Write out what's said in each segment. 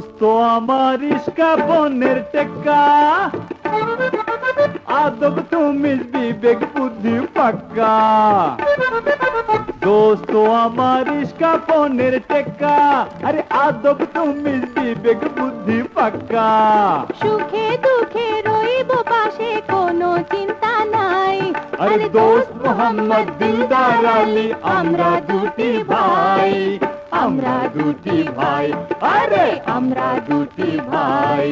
দোস্ত আমার ইস্কা বনের টেক্কা। আদব তুমি বিবেক বুদ্ধি পাক্কা। দোস্ত আমার ইস্কা বনের টেক্কা। আরে আদব তুমি বিবেক বুদ্ধি পাক্কা। সুখে দুঃখে রইব পাশে কোনো চিন্তা নাই। আরে দোস্ত মোহাম্মদ দিলদার আলী আমরা দুটি ভাই। আমরা দুটি ভাই। আরে আমরা দুটি ভাই।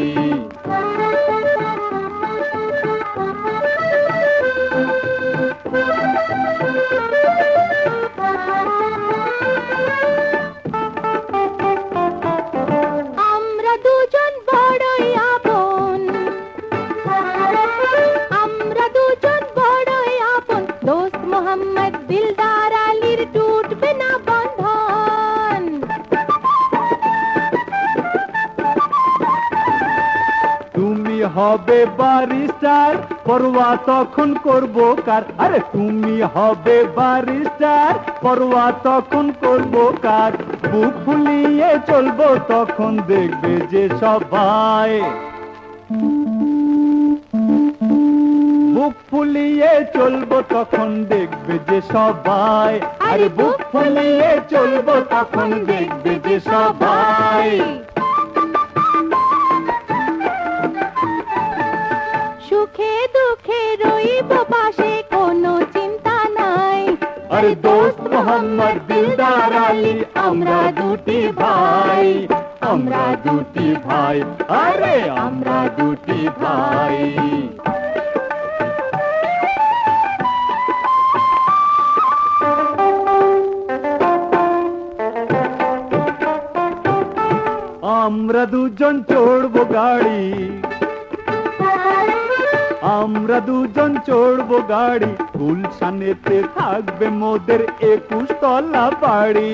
হবে বারিস্টার পরোয়া তখন করব কার? আরে তুমি হবে বারিস্টার পরোয়া তখন করব কার? বুক ফুলিয়ে চলবো তখন দেখবে যে সবাই। বুক ফুলিয়ে চলবো তখন দেখবে যে সবাই। আরে বুক ফুলিয়ে চলবো তখন দেখবে যে সবাই। রইব পাশে কোনো চিন্তা নাই। আরে দোস্ত মোহাম্মদ দিলদার আলী আমরা দুটি ভাই। আমরা দুটি ভাই। আরে আমরা দুটি ভাই। আমরা দুজন চড়বো গাড়ি। আমরা দুজন চড়বো গাড়ি। গুলশানেতে থাকবে মোদের একুশ তলা বাড়ি।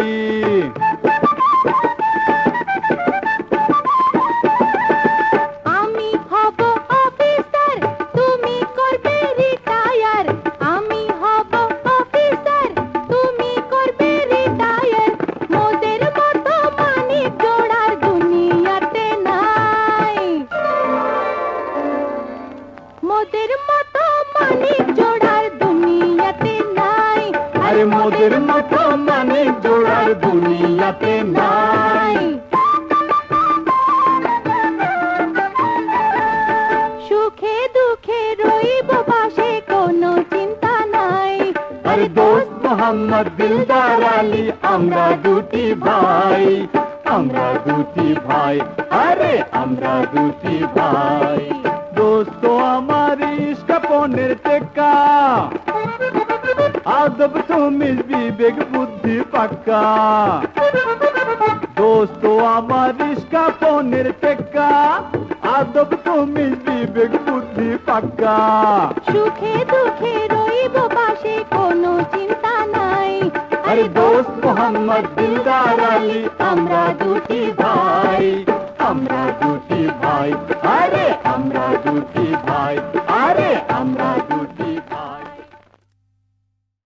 মোদের মতো মানে জোড়ার দুনিয়াতে নাই। সুখে দুঃখে রইব পাশে কোনো চিন্তা নাই। আরে দোস্ত মোহাম্মদ দিলদার আলী আমরা দুটি ভাই আমরা দুটি ভাই। আরে আমরা দুটি ভাই। দোস্ত আমার ইস্কাপনের টেক্কা আদব তুমি বিবেক বুদ্ধি পাক্কা দোস্ত আমার ইস্কাপনের টেক্কা আদব তুমি বিবেক বুদ্ধি পাক্কা সুখে দুঃখে রইব পাশে কোনো চিন্তা নাই আরে দোস্ত মোহাম্মদ দিলদার আলী আমরা দুটি ভাই আমরা দুটি ভাই